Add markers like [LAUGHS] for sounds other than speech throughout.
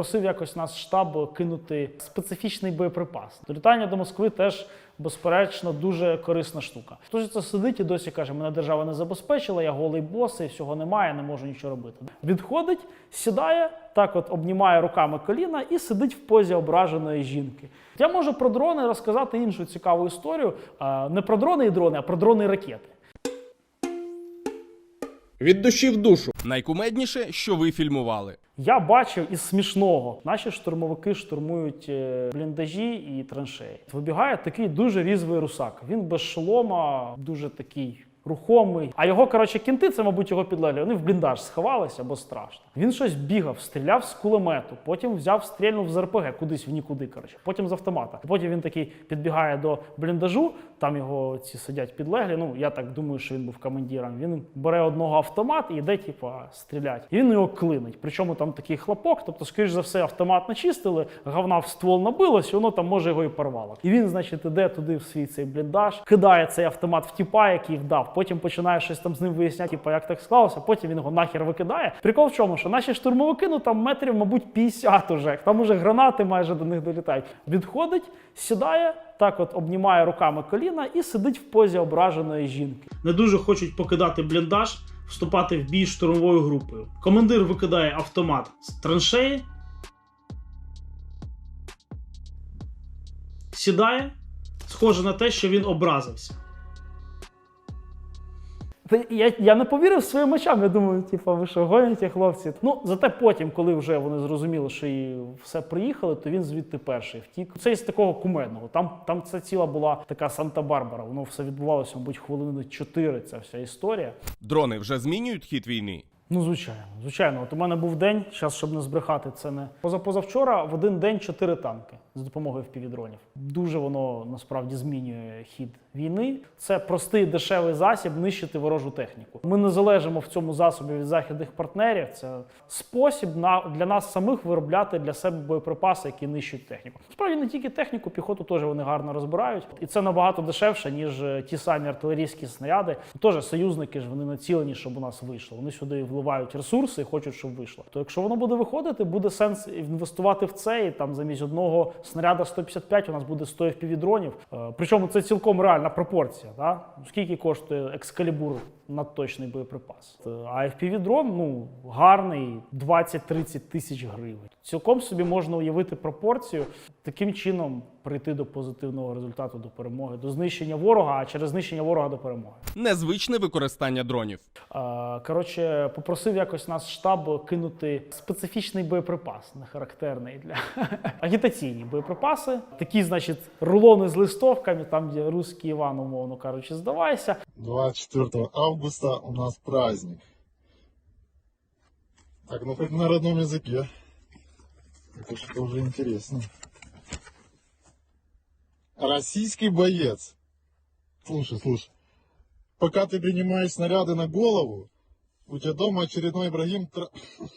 попросив якось нас штаб кинути специфічний боєприпас. Долітання до Москви теж. Безперечно, дуже корисна штука. Хтось це сидить і досі каже: мене держава не забезпечила, я голий бос, і всього немає, не можу нічого робити. Відходить, сідає, так от обнімає руками коліна і сидить в позі ображеної жінки. Я можу про дрони розказати іншу цікаву історію. Не про дрони і дрони, а про дрони і ракети. Від душі в душу. Найкумедніше, що ви фільмували. Я бачив із смішного. Наші штурмовики штурмують е, бліндажі і траншеї. Вибігає такий дуже різвий русак. Він без шолома, дуже такий. Рухомий, а його коротше кінти, це мабуть його підлеглі. Вони в бліндаж сховалися, бо страшно. Він щось бігав, стріляв з кулемету, потім взяв стрільнув з РПГ кудись в нікуди. Коротше, потім з автомата. Потім він такий підбігає до бліндажу. Там його ці сидять підлеглі. Ну я так думаю, що він був командиром. Він бере одного автомат і йде, типа, стріляти. І він його клинить. Причому там такий хлопок, тобто, скоріш за все, автомат начистили, говна в ствол набилось, і воно там може його і порвало. І він, значить, іде туди в свій цей бліндаж, кидає цей автомат в тіпа, який вдав. Потім починає щось там з ним виясняти, типа, як так склалося. Потім він його нахер викидає. Прикол в чому, що наші штурмовики, ну там метрів, мабуть, 50 уже. Там уже гранати майже до них долітають. Відходить, сідає. Так, от обнімає руками коліна і сидить в позі ображеної жінки. Не дуже хочуть покидати бліндаж, вступати в бій штурмовою групою. Командир викидає автомат з траншеї, сідає, схоже на те, що він образився. Та я, я не повірив своїм очам. Я думаю, типу, ви що гоняті хлопці? Ну, зате потім, коли вже вони зрозуміли, що і все приїхали, то він звідти перший втік. Це із такого кумедного. Там, там це ціла була така Санта-Барбара. Воно все відбувалося, мабуть, хвилини 4, ця вся історія. Дрони вже змінюють хід війни. Ну, звичайно, звичайно. От у мене був день, зараз, щоб не збрехати, це не позапозавчора в один день чотири танки з допомогою впівдронів. Дуже воно насправді змінює хід війни. Це простий дешевий засіб нищити ворожу техніку. Ми не залежимо в цьому засобі від західних партнерів. Це спосіб на для нас самих виробляти для себе боєприпаси, які нищують техніку. Справді не тільки техніку, піхоту теж вони гарно розбирають, і це набагато дешевше ніж е, ті самі артилерійські снаряди. Теж союзники ж вони націлені, щоб у нас вийшло. Вони сюди вливають ресурси і хочуть, щоб вийшло. То якщо воно буде виходити, буде сенс інвестувати в це, і там замість одного снаряда 155 у нас буде 100 FPV-дронів. Е, Причому це цілком реальна пропорція. Да? Скільки коштує екскалібур надточний боєприпас? Е, А FPV-дрон ну гарний 20-30 тисяч гривень. Цілком собі можна уявити пропорцію, таким чином прийти до позитивного результату до перемоги, до знищення ворога, а через знищення ворога до перемоги. Незвичне використання дронів. Е, Коротше, попросив якось нас штаб кинути специфічний боєприпас, не характерний для [LAUGHS] агітаційні боєприпаси. Такі, значить, рулони з листовками, там, де русський Іван, умовно кажучи, здавайся. 24 августа у нас праздник. Так, ну хоть на родном языке. Это что уже интересно. Российский боец. Слушай, слушай. Пока ты принимаешь снаряды на голову, у тебя дома очередной Ибрагим... Тра... [LAUGHS]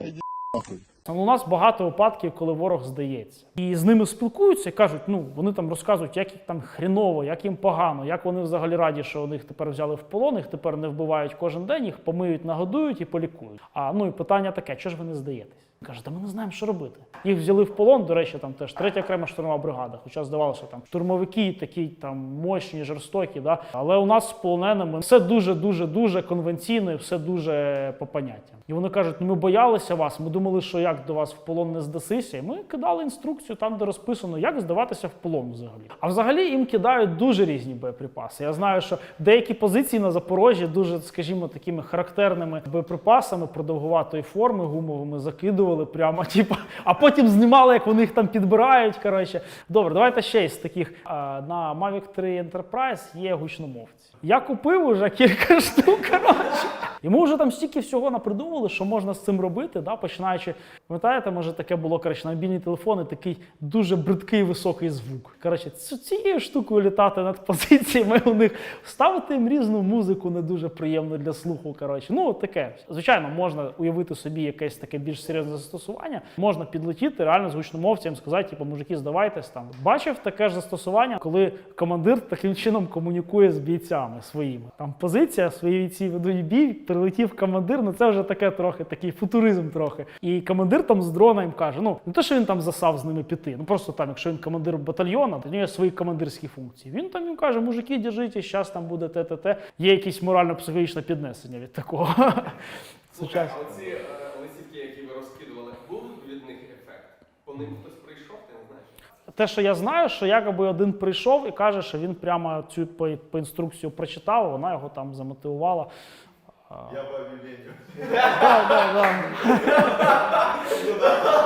Иди нахуй. У нас багато випадків, коли ворог здається. І з ними спілкуються кажуть, ну вони там розказують, як їх там хріново, як їм погано, як вони взагалі раді, що них тепер взяли в полон, їх тепер не вбивають кожен день, їх помиють, нагодують і полікують. А ну і питання таке: чого ж ви не здаєтесь? Каже, та ми не знаємо, що робити. Їх взяли в полон. До речі, там теж третя окрема штурмова бригада. Хоча здавалося, там штурмовики такі там мощні, жорстокі. Да? Але у нас з полоненими все дуже, дуже, дуже конвенційно і все дуже по поняттям. І вони кажуть: ну ми боялися вас. Ми думали, що як до вас в полон не здасися. І ми кидали інструкцію там, де розписано, як здаватися в полон взагалі. А взагалі їм кидають дуже різні боєприпаси. Я знаю, що деякі позиції на Запорожжі дуже, скажімо, такими характерними боєприпасами продовгуватої форми гумовими закидували прямо, [LAUGHS] типу, а потім знімали, як вони їх там підбирають. Коротше, добре, давайте ще із таких. На Mavic 3 Enterprise є гучномовці. Я купив уже кілька [LAUGHS] штук. Коротше. І ми вже там стільки всього напридумали, що можна з цим робити, да? починаючи, пам'ятаєте, може таке було коротше, на мобільні телефони, такий дуже бридкий високий звук. Коротше, цією штукою літати над позиціями у них, ставити їм різну музику не дуже приємну для слуху. Коротше, ну таке. Звичайно, можна уявити собі якесь таке більш серйозне застосування. Можна підлетіти реально з гучномовцям, сказати, типу, мужики, здавайтесь там. Бачив таке ж застосування, коли командир таким чином комунікує з бійцями своїми. Там позиція, свої бійці ведуть бій прилетів командир, ну це вже таке трохи, такий футуризм трохи. І командир там з дрона їм каже: ну не те, що він там засав з ними піти, ну просто там, якщо він командир батальйону, то в нього є свої командирські функції. Він там їм каже, мужики, держитесь, зараз там буде те, те, те. Є якесь морально-психологічне піднесення від такого. [LAUGHS] Сучасно. а оці е, лисівки, які ви розкидували, був від них ефект? По ним хтось прийшов, ти не знаєш? Те, що я знаю, що якоби один прийшов і каже, що він прямо цю по, по інструкцію прочитав, вона його там замотивувала. Я.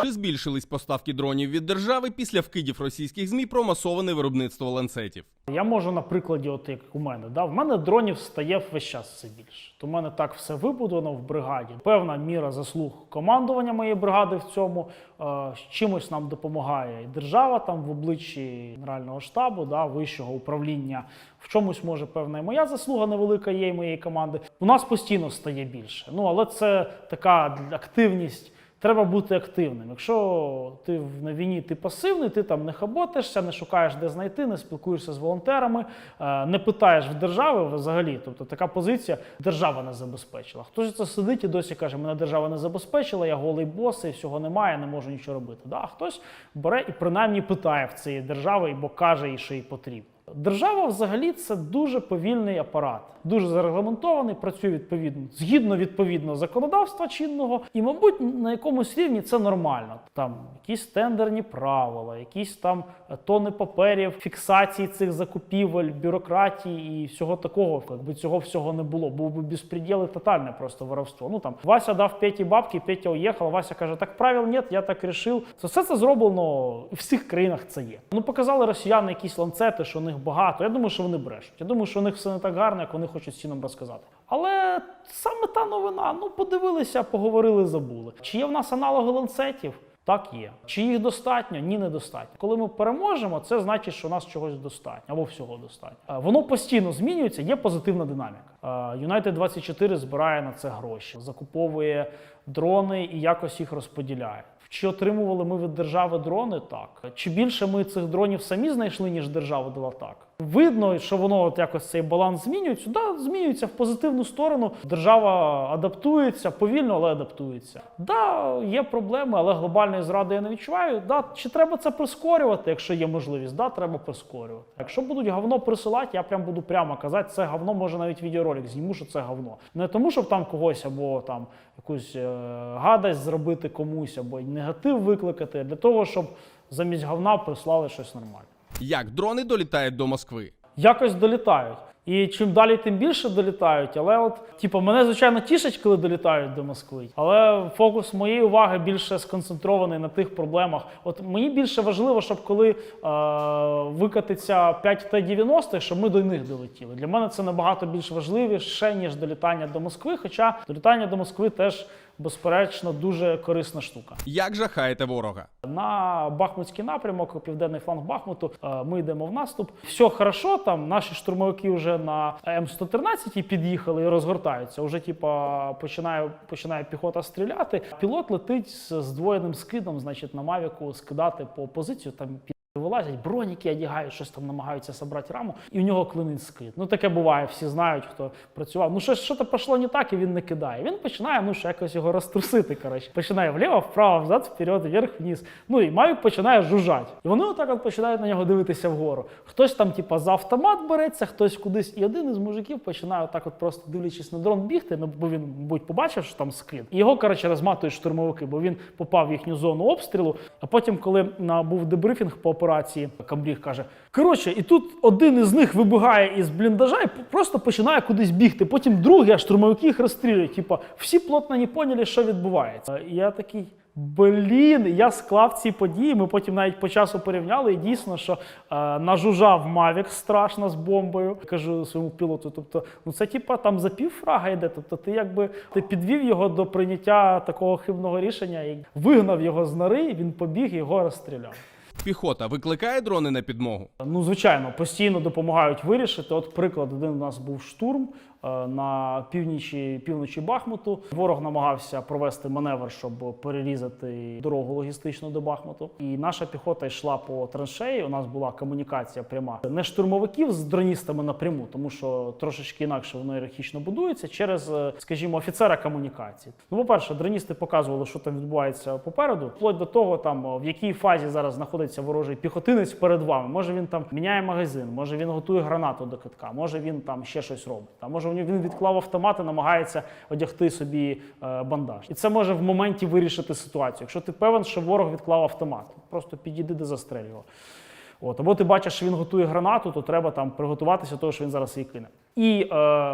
Чи збільшились поставки дронів від держави після вкидів російських змі про масоване виробництво ланцетів? Я можу на прикладі, от як у мене, да, в мене дронів стає весь час все більше. То в мене так все вибудовано в бригаді. Певна міра заслуг командування моєї бригади в цьому. Е, з чимось нам допомагає і держава там в обличчі Генерального штабу, да, вищого управління. В чомусь може певна і моя заслуга невелика є і моєї команди. У нас постійно стає більше. Ну але це така активність. Треба бути активним. Якщо ти на війні ти пасивний, ти там не хаботишся, не шукаєш, де знайти, не спілкуєшся з волонтерами, е, не питаєш в держави взагалі. Тобто така позиція держава не забезпечила. Хтось це сидить і досі каже, мене держава не забезпечила, я голий бос, і всього немає, не можу нічого робити. Да? Хтось бере і принаймні питає в цієї держави, бо каже їй, що їй потрібно. Держава взагалі це дуже повільний апарат, дуже зарегламентований, працює відповідно згідно відповідного законодавства чинного, і, мабуть, на якомусь рівні це нормально. Там якісь тендерні правила, якісь там тони паперів, фіксації цих закупівель, бюрократії і всього такого. Якби цього всього не було, був би безпреділ і тотальне просто воровство. Ну там Вася дав Петі бабки, Петя уїхав, Вася каже, так правил нет, я так рішив. Це все це зроблено в всіх країнах. Це є. Ну показали росіяни якісь ланцети, що у них багато. Я думаю, що вони брешуть. Я думаю, що у них все не так гарно, як вони хочуть всім нам розказати. Але саме та новина, ну подивилися, поговорили, забули. Чи є в нас аналоги ланцетів? Так є. Чи їх достатньо? Ні, недостатньо. Коли ми переможемо, це значить, що у нас чогось достатньо або всього достатньо. Е, Воно постійно змінюється, є позитивна динаміка. Е, United 24 збирає на це гроші, закуповує дрони і якось їх розподіляє. Чи отримували ми від держави дрони? Так. Чи більше ми цих дронів самі знайшли, ніж держава дала так? Видно, що воно от якось цей баланс змінюється. Да, змінюється в позитивну сторону. Держава адаптується повільно, але адаптується. Да, є проблеми, але глобальної зради я не відчуваю. Да, чи треба це прискорювати, якщо є можливість? Да, треба прискорювати. Якщо будуть говно присилати, я прям буду прямо казати, це говно може навіть відеоролик зніму, що це говно. Не тому, щоб там когось або там якусь е, гадость зробити комусь, або негатив викликати, для того, щоб замість говна прислали щось нормальне. Як дрони долітають до Москви? Якось долітають. І чим далі, тим більше долітають. Але от, типу, мене звичайно тішить, коли долітають до Москви. Але фокус моєї уваги більше сконцентрований на тих проблемах. От мені більше важливо, щоб коли е, викатиться 5 Т-90, щоб ми до них долетіли. Для мене це набагато більш важливіше, ніж долітання до Москви. Хоча долітання до Москви теж, безперечно, дуже корисна штука. Як жахаєте ворога? На Бахмутський напрямок, південний фланг Бахмуту, е, ми йдемо в наступ. Все хорошо, там наші штурмовики вже на М113 під'їхали і розгортаються. Уже типа починає, починає піхота стріляти. Пілот летить з здвоєним скидом, значить, на Мавіку скидати по позицію. Там Вилазять, броніки одягають, щось там намагаються собрати раму, і в нього клинить скид. Ну таке буває, всі знають, хто працював. Ну щось що то пішло не так, і він не кидає. Він починає ну що якось його розтрусити. Коротше, починає вліво, вправо, взад, вперед, вверх, вниз. Ну і Мавік починає жужжати. І вони отак от починають на нього дивитися вгору. Хтось там, типа, за автомат береться, хтось кудись. І один із мужиків починає отак, от просто дивлячись на дрон, бігти. Ну бо він, мабуть, побачив, що там скид. І його коротше розматують штурмовики, бо він попав в їхню зону обстрілу. А потім, коли на був дебрифінг по операції, Камбріг каже: коротше, і тут один із них вибігає із бліндажа і просто починає кудись бігти. Потім другий, а штурмовики їх розстрілюють. Типа, всі плотно не поняли, що відбувається. І я такий. Блін, я склав ці події. Ми потім навіть по часу порівняли. І дійсно, що е, нажужав Мавік страшно з бомбою. Кажу своєму пілоту. Тобто, ну це типа там за пів фрага йде. Тобто, ти якби ти підвів його до прийняття такого хибного рішення і вигнав його з нори. Він побіг і його розстріляв. Піхота викликає дрони на підмогу? Ну, звичайно, постійно допомагають вирішити. От приклад, один у нас був штурм. е, на північі півночі Бахмуту. Ворог намагався провести маневр, щоб перерізати дорогу логістичну до Бахмуту. І наша піхота йшла по траншеї. У нас була комунікація пряма не штурмовиків з дроністами напряму, тому що трошечки інакше воно ієрархічно будується через, е, скажімо, офіцера комунікації. Ну, по-перше, дроністи показували, що там відбувається попереду, вплоть до того, там в якій фазі зараз знаходиться ворожий піхотинець перед вами. Може він там міняє магазин, може він готує гранату до китка, може він там ще щось робить. А може він відклав автомат і намагається одягти собі е, бандаж. І це може в моменті вирішити ситуацію. Якщо ти певен, що ворог відклав автомат, просто підійди до застрель. От, або ти бачиш, що він готує гранату, то треба там приготуватися до того, що він зараз її кине. І е,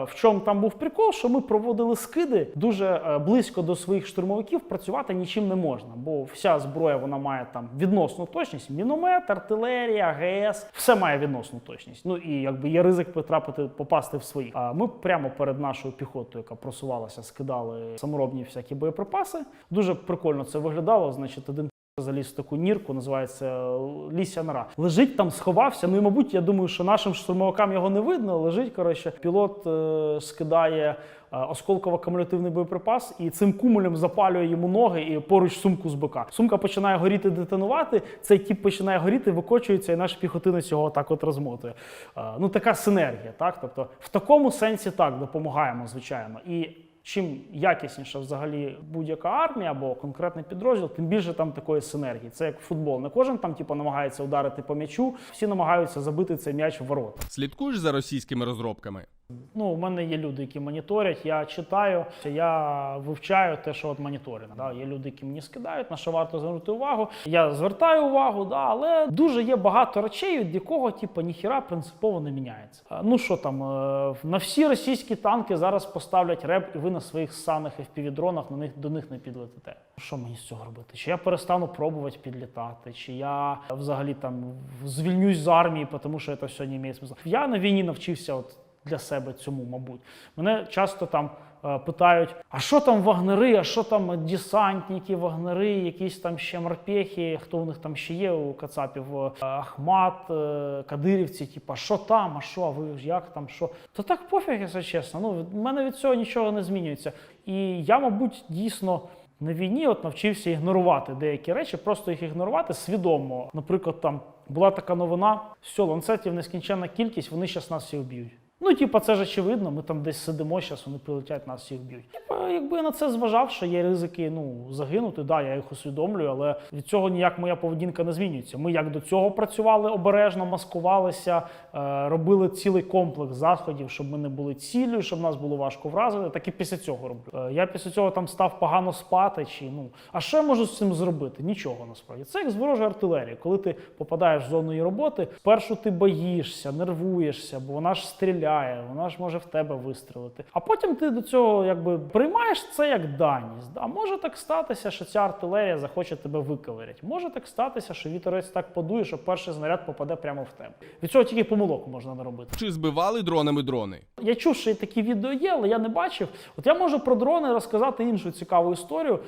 в чому там був прикол, що ми проводили скиди дуже е, близько до своїх штурмовиків. Працювати нічим не можна, бо вся зброя вона має там відносну точність. Міномет, артилерія, ГС, все має відносну точність. Ну і якби є ризик потрапити, попасти в свої. А ми прямо перед нашою піхотою, яка просувалася, скидали саморобні всякі боєприпаси. Дуже прикольно це виглядало. Значить, один заліз в таку нірку, називається е, лісся нора. Лежить там, сховався. Ну і мабуть, я думаю, що нашим штурмовикам його не видно. Лежить. Коротше, пілот е, скидає е, осколково-акумулятивний боєприпас і цим кумулем запалює йому ноги і поруч сумку з бока. Сумка починає горіти, детонувати. Цей тіп починає горіти, викочується, і наш піхотинець його так от розмотує. Е, ну така синергія, так. Тобто, в такому сенсі так допомагаємо, звичайно. І Чим якісніша взагалі будь-яка армія або конкретний підрозділ, тим більше там такої синергії. Це як футбол. Не кожен там, типу, намагається ударити по м'ячу, всі намагаються забити цей м'яч в ворота. Слідкуєш за російськими розробками? Ну, у мене є люди, які моніторять. Я читаю, я вивчаю те, що от моніторинг. Да. Є люди, які мені скидають, на що варто звернути увагу. Я звертаю увагу, да, але дуже є багато речей, від якого типу, ніхіра принципово не міняється. Ну що там, е, на всі російські танки зараз поставлять реп, і ви на своїх ссаних FPV-дронах на них до них не підлетите. Що мені з цього робити? Чи я перестану пробувати підлітати, чи я взагалі там звільнюсь з армії, тому що це все не має смисла. Я на війні навчився от для себе цьому, мабуть. Мене часто там е, питають: а що там вагнери, а що там десантники, вагнери, якісь там ще морпехи, хто у них там ще є у Кацапів, е, Ахмат, е, Кадирівці, типу, а що там, а що, а ви як там, що? То так пофіг, якщо чесно. Ну, в мене від цього нічого не змінюється. І я, мабуть, дійсно. На війні от навчився ігнорувати деякі речі, просто їх ігнорувати свідомо. Наприклад, там була така новина: все, ланцетів нескінченна кількість, вони зараз нас всіх вб'ють. Ну, типа, це ж очевидно, ми там десь сидимо, зараз вони прилетять, нас всіх б'ють. Типа, якби я на це зважав, що є ризики ну, загинути, да, я їх усвідомлюю, але від цього ніяк моя поведінка не змінюється. Ми як до цього працювали обережно, маскувалися, е, робили цілий комплекс заходів, щоб ми не були цілею, щоб нас було важко вразити. Так і після цього роблю. Е, я після цього там став погано спати. Чи ну а що я можу з цим зробити? Нічого насправді. Це як з ворожої артилерії. Коли ти попадаєш в зону її роботи, спершу ти боїшся, нервуєшся, бо вона ж стріляє, вона ж може в тебе вистрілити. А потім ти до цього якби приймаєш це як даність. А може так статися, що ця артилерія захоче тебе виковиряти. Може так статися, що вітерець так подує, що перший знаряд попаде прямо в тебе. Від цього тільки помилок можна наробити. Чи збивали дронами дрони? Я чув, що такі відео є, але я не бачив. От я можу про дрони розказати іншу цікаву історію.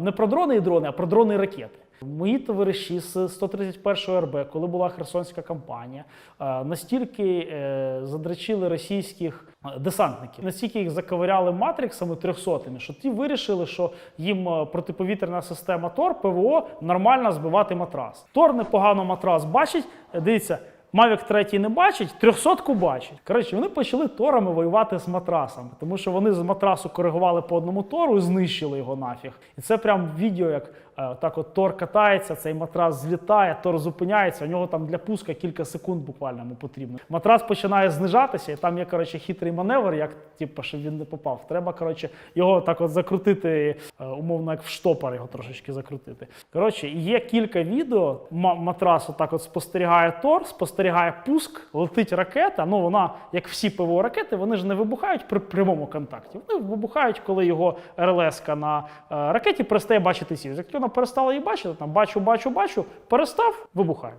Не про дрони і дрони, а про дрони і ракети. Мої товариші з 131 РБ, коли була Херсонська кампанія, настільки е, задрачили російських е, десантників, настільки їх заковиряли матриксами трьохсотими, що ті вирішили, що їм е, протиповітряна система ТОР ПВО нормально збивати матрас. ТОР непогано матрас бачить. Е, Дивіться. Мавік третій не бачить, трьохсотку бачить. Коротше, вони почали торами воювати з матрасами, тому що вони з матрасу коригували по одному тору і знищили його нафіг. І це прям відео, як е, так от тор катається, цей матрас злітає, тор зупиняється. У нього там для пуска кілька секунд буквально потрібно. Матрас починає знижатися, і там є коротше хитрий маневр, як типу, щоб він не попав. Треба коротше його так от закрутити, е, умовно, як в штопор його трошечки закрутити. Коротше, є кілька відео. ма- Матрас отак от спостерігає тор, спостерігає пуск, летить ракета. Ну вона, як всі ПВО ракети, вони ж не вибухають при прямому контакті. Вони вибухають, коли його РЛС на е, ракеті перестає бачити ціль. Вона перестала її бачити, там бачу, бачу, бачу, перестав, вибухає.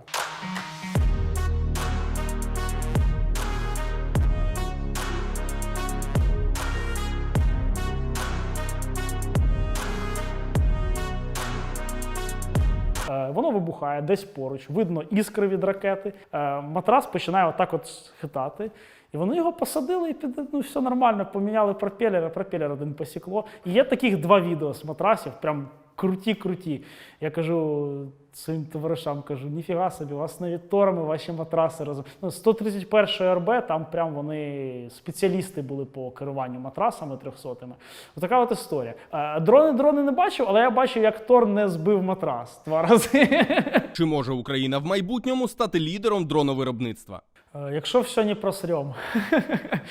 Е, Воно вибухає десь поруч, видно іскри від ракети. Е, Матрас починає отак от хитати. І вони його посадили і під ну все нормально, поміняли пропелер, а пропелер один посікло. І є таких два відео з матрасів, прям круті-круті. Я кажу своїм товаришам, кажу, ніфіга собі, у вас навіть торами, ваші матраси разом. Ну, 131 РБ, там прям вони спеціалісти були по керуванню матрасами 300-ми. Отака от історія. Е, Дрони дрони не бачив, але я бачив, як Тор не збив матрас два рази. Чи може Україна в майбутньому стати лідером дроновиробництва? Е, Якщо все не просрем.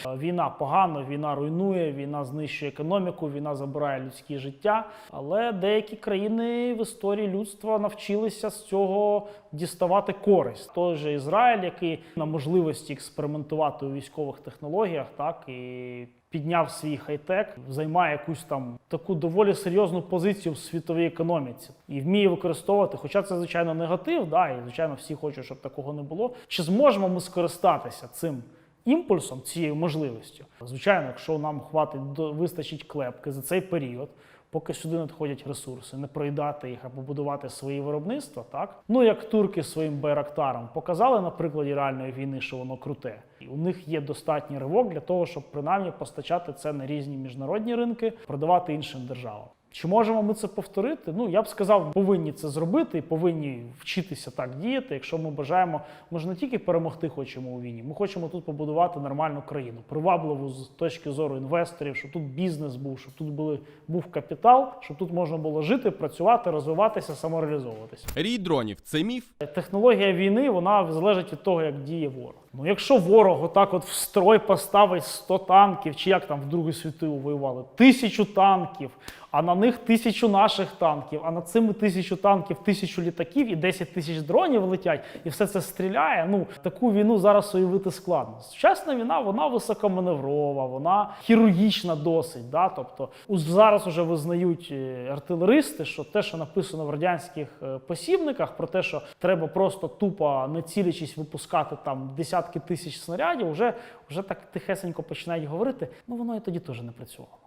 [LAUGHS] війна погано, війна руйнує, війна знищує економіку, війна забирає людські життя. Але деякі країни в історії людства навчилися з цього діставати користь. Той же Ізраїль, який на можливості експериментувати у військових технологіях, так і підняв свій хай-тек, займає якусь там таку доволі серйозну позицію в світовій економіці і вміє використовувати. Хоча це звичайно негатив, да, і звичайно всі хочуть, щоб такого не було. Чи зможемо ми скористатися цим? Імпульсом цією можливістю, звичайно, якщо нам хватить вистачить клепки за цей період, поки сюди надходять ресурси, не проїдати їх, а побудувати свої виробництва, так ну як турки своїм байрактарам показали на прикладі реальної війни, що воно круте. І у них є достатній ривок для того, щоб принаймні постачати це на різні міжнародні ринки, продавати іншим державам. Чи можемо ми це повторити? Ну я б сказав, повинні це зробити і повинні вчитися так діяти. Якщо ми бажаємо, ми ж не тільки перемогти хочемо у війні, ми хочемо тут побудувати нормальну країну, привабливу з точки зору інвесторів, щоб тут бізнес був, щоб тут були був капітал, щоб тут можна було жити, працювати, розвиватися, самореалізовуватися. Рій дронів це міф. Технологія війни вона залежить від того, як діє ворог. Ну, якщо ворог отак от в строй поставить 100 танків, чи як там в Другу світову воювали, тисячу танків, а на них тисячу наших танків, а над цими тисячу танків, тисячу літаків і 10 тисяч дронів летять, і все це стріляє. Ну таку війну зараз уявити складно. Сучасна війна вона високоманеврова, вона хірургічна досить. Да? Тобто зараз уже визнають е, артилеристи, що те, що написано в радянських е, посібниках, про те, що треба просто тупо не цілячись випускати там десятки тисяч снарядів, вже, вже так тихесенько починають говорити. Ну воно і тоді теж не працювало.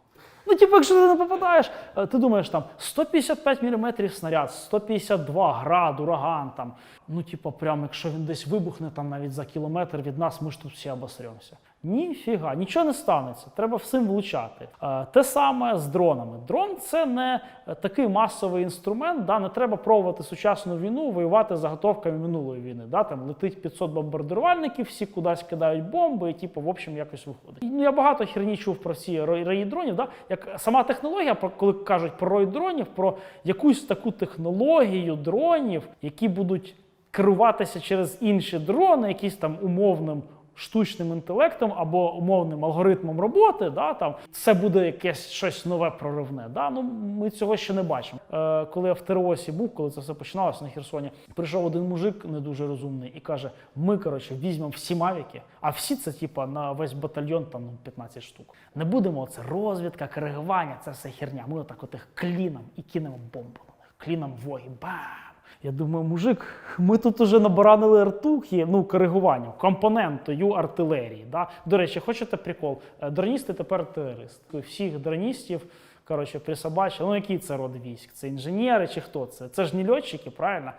Ну, типу, якщо ти не попадаєш, е, ти думаєш там 155 мм снаряд, 152 град, ураган там. Ну, типу, прям якщо він десь вибухне там навіть за кілометр від нас, ми ж тут всі обосремося. Ніфіга, нічого не станеться. Треба всім влучати. Е, Те саме з дронами. Дрон це не е, такий масовий інструмент. Да? Не треба пробувати сучасну війну, воювати заготовками минулої війни. Да? Там летить 500 бомбардувальників, всі кудись кидають бомби, і типу, в общем, якось виходить. Ну, я багато херні чув про ці рої рої дронів. Да? Як сама технологія, коли кажуть про рой дронів, про якусь таку технологію дронів, які будуть керуватися через інші дрони, якісь там умовним штучним інтелектом або умовним алгоритмом роботи, да, там це буде якесь щось нове проривне. Да? Ну, ми цього ще не бачимо. Е, коли я в Тереосі був, коли це все починалося на Херсоні, прийшов один мужик не дуже розумний і каже: ми, коротше, візьмемо всі мавіки, а всі це, типа, на весь батальйон там ну, 15 штук. Не будемо це розвідка, коригування, це все херня. Ми отак от їх кліном і кинемо бомбу. Кліном воги. Бам! Я думаю, мужик, ми тут уже набаранили артухи, ну, коригування, компонентою артилерії. Да? До речі, хочете прикол? Е, Дроністи тепер терористи. Всіх дроністів, коротше, присобачили. Ну, який це род військ? Це інженери чи хто це? Це ж не льотчики, правильно?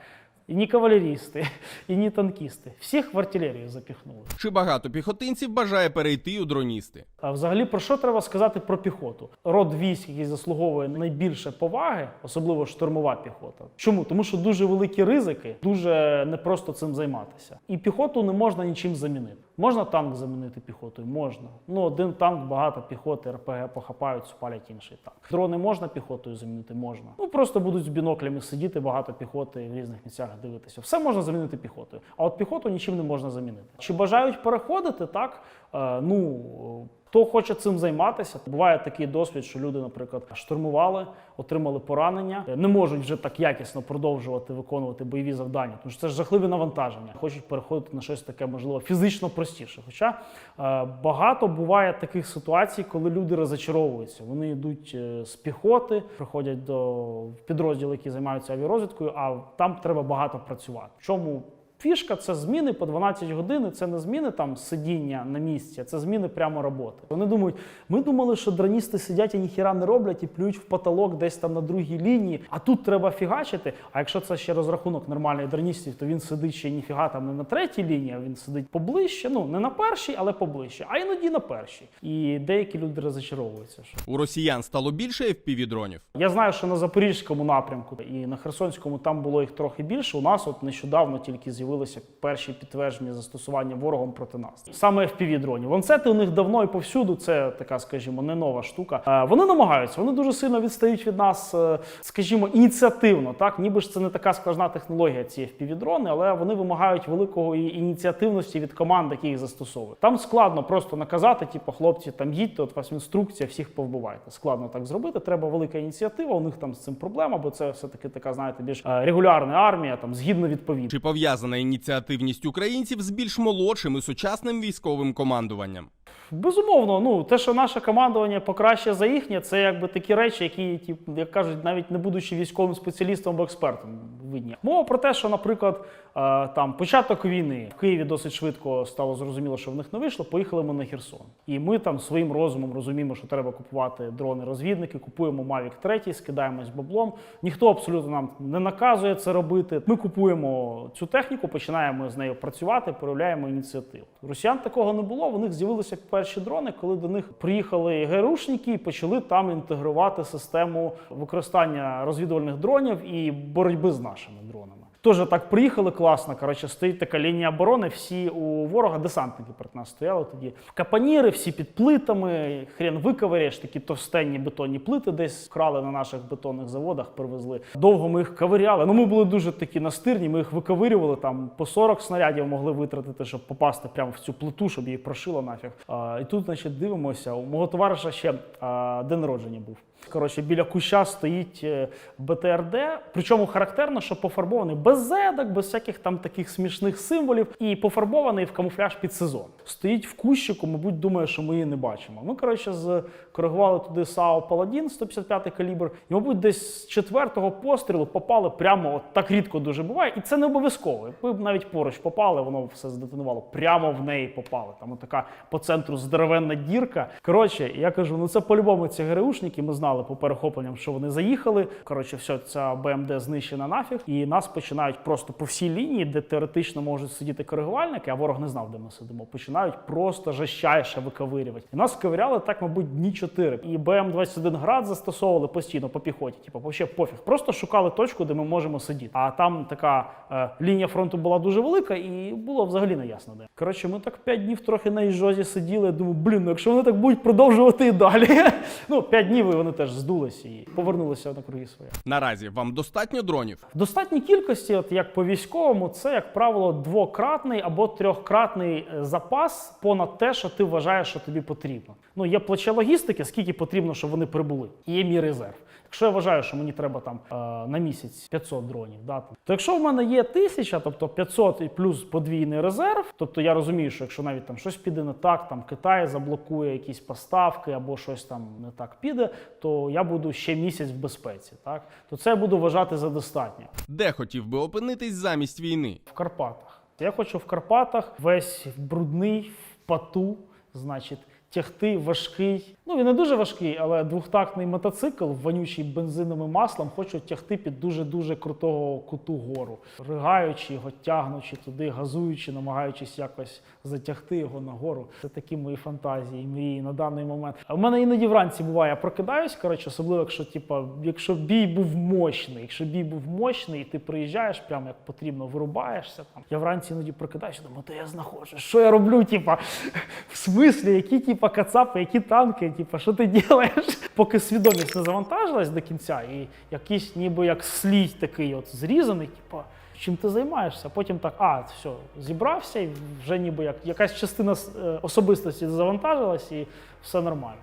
І ні кавалерісти, і ні танкісти. Всіх в артилерію запіхнули. Чи багато піхотинців бажає перейти у дроністи? А взагалі про що треба сказати про піхоту? Род військ, який заслуговує найбільше поваги, особливо штурмова піхота. Чому? Тому що дуже великі ризики, дуже непросто цим займатися. І піхоту не можна нічим замінити. Можна танк замінити піхотою? Можна. Ну, один танк, багато піхоти, РПГ похапають, спалять інший танк. Дрони можна піхотою замінити? Можна. Ну просто будуть з біноклями сидіти, багато піхоти в різних місцях дивитися. Все можна замінити піхотою. А от піхоту нічим не можна замінити. Чи бажають переходити? Так. Е, ну. Хто хоче цим займатися, буває такий досвід, що люди, наприклад, штурмували, отримали поранення, не можуть вже так якісно продовжувати виконувати бойові завдання, тому що це ж жахливі навантаження. Хочуть переходити на щось таке, можливо, фізично простіше. Хоча е, багато буває таких ситуацій, коли люди розочаровуються. Вони йдуть е, з піхоти, приходять до підрозділів, які займаються авіарозвідкою, а там треба багато працювати. В чому Фішка це зміни по 12 годин, і це не зміни там сидіння на місці, це зміни прямо роботи. Вони думають, ми думали, що дроністи сидять і ніхіра не роблять і плюють в потолок десь там на другій лінії, а тут треба фігачити. А якщо це ще розрахунок нормальних дроністів, то він сидить ще ніфіга там не на третій лінії, а він сидить поближче. Ну не на першій, але поближче, а іноді на першій. І деякі люди розочаровуються. Що У росіян стало більше FPV-дронів. я знаю, що на запорізькому напрямку і на Херсонському там було їх трохи більше. У нас от нещодавно тільки з'явилися перші підтвердження застосування ворогом проти нас. Саме fpv дронів. Ланцети у них давно і повсюду. Це така, скажімо, не нова штука. Е, Вони намагаються, вони дуже сильно відстають від нас, е, скажімо, ініціативно. Так, ніби ж це не така складна технологія, ці fpv дрони, але вони вимагають великої ініціативності від команд, які їх застосовують. Там складно просто наказати, типу, хлопці, там їдьте, от вас інструкція, всіх повбивайте. Складно так зробити. Треба велика ініціатива. У них там з цим проблема, бо це все таки така, знаєте, більш е, регулярна армія, там згідно відповідно. Чи пов'язана ініціативність українців з більш молодшим і сучасним військовим командуванням? Безумовно, ну те, що наше командування покраще за їхнє, це якби такі речі, які, ті, як кажуть, навіть не будучи військовим спеціалістом або експертом, видні. Мова про те, що, наприклад, там початок війни в Києві досить швидко стало зрозуміло, що в них не вийшло. Поїхали ми на Херсон. І ми там своїм розумом розуміємо, що треба купувати дрони-розвідники, купуємо Mavic 3, скидаємось баблом. Ніхто абсолютно нам не наказує це робити. Ми купуємо цю техніку, починаємо з нею працювати, проявляємо ініціативу. Росіян такого не було. У них з'явилися перші дрони, коли до них приїхали ГРУшники і почали там інтегрувати систему використання розвідувальних дронів і боротьби з нашими дронами. Теж так приїхали класно. Коротше, стоїть така лінія оборони. Всі у ворога десантники перед нас стояли тоді. Капаніри, всі під плитами. Хрен виковиряєш, такі товстенні бетонні плити десь крали на наших бетонних заводах, привезли. Довго ми їх ковиряли. Ну ми були дуже такі настирні. Ми їх виковирювали там по 40 снарядів могли витратити, щоб попасти прямо в цю плиту, щоб її прошило нафіг. А, і тут, значить, дивимося. У мого товариша ще а, день народження був. Коротше, біля куща стоїть е, БТРД. Причому характерно, що пофарбований без зедок, без всяких там таких смішних символів, і пофарбований в камуфляж під сезон. Стоїть в кущику, мабуть, думає, що ми її не бачимо. Ми, коротше, коригували туди САУ Паладін 155 калібр, і, мабуть, десь з четвертого пострілу попали прямо от так рідко дуже буває, і це не обов'язково. Якби навіть поруч попали, воно все здетонувало. Прямо в неї попали. Там така по центру здоровенна дірка. Коротше, я кажу, ну це по-любому ці ГРУшники. Ми знали по перехопленням, що вони заїхали. Коротше, все, ця БМД знищена нафіг, і нас починають просто по всій лінії, де теоретично можуть сидіти коригувальники, а ворог не знав, де ми сидимо. Починають просто жащайше виковирювати. І нас ковиряли так, мабуть, дні чотири. І БМ-21 град застосовували постійно по піхоті. Типу, вообще пофіг. Просто шукали точку, де ми можемо сидіти. А там така е, лінія фронту була дуже велика, і було взагалі не ясно де. Коротше, ми так п'ять днів трохи на іжозі сиділи. Я думаю, блін, ну якщо вони так будуть продовжувати і далі. [LAUGHS] ну, п'ять днів і вони теж здулися і повернулися на круги свої. Наразі вам достатньо дронів? В достатній кількості, от як по військовому, це як правило двократний або трьохкратний е, запас понад те, що ти вважаєш, що тобі потрібно. Ну є плече логістики, скільки потрібно, щоб вони прибули. І є мій резерв. Якщо я вважаю, що мені треба там е, на місяць 500 дронів, да, то якщо в мене є 1000, тобто 500 і плюс подвійний резерв, тобто я розумію, що якщо навіть там щось піде не так, там Китай заблокує якісь поставки або щось там не так піде, то я буду ще місяць в безпеці. Так, то це я буду вважати за достатньо. Де хотів би опинитись замість війни? В Карпатах. Я хочу в Карпатах весь брудний, в пату, значить, тягти важкий. Ну він не дуже важкий, але двохтактний мотоцикл, вонючий бензиновим маслом, хочу тягти під дуже дуже крутого куту гору, ригаючи його, тягнучи туди, газуючи, намагаючись якось затягти його на гору. Це такі мої фантазії, мрії на даний момент. А в мене іноді вранці буває, я прокидаюсь, коротше, особливо, якщо типа, якщо бій був мощний, якщо бій був мощний, і ти приїжджаєш, прямо як потрібно, вирубаєшся там. Я вранці іноді прокидаюся, думаю, де я знаходжусь, що я роблю? Типа, [LAUGHS] в смислі, які типа кацапи, які танки, типа, що ти робиш? Поки свідомість не завантажилась до кінця, і якийсь ніби як слій такий от зрізаний, типа. Чим ти займаєшся? Потім так, а, все, зібрався, і вже ніби як якась частина е, особистості завантажилась, і все нормально.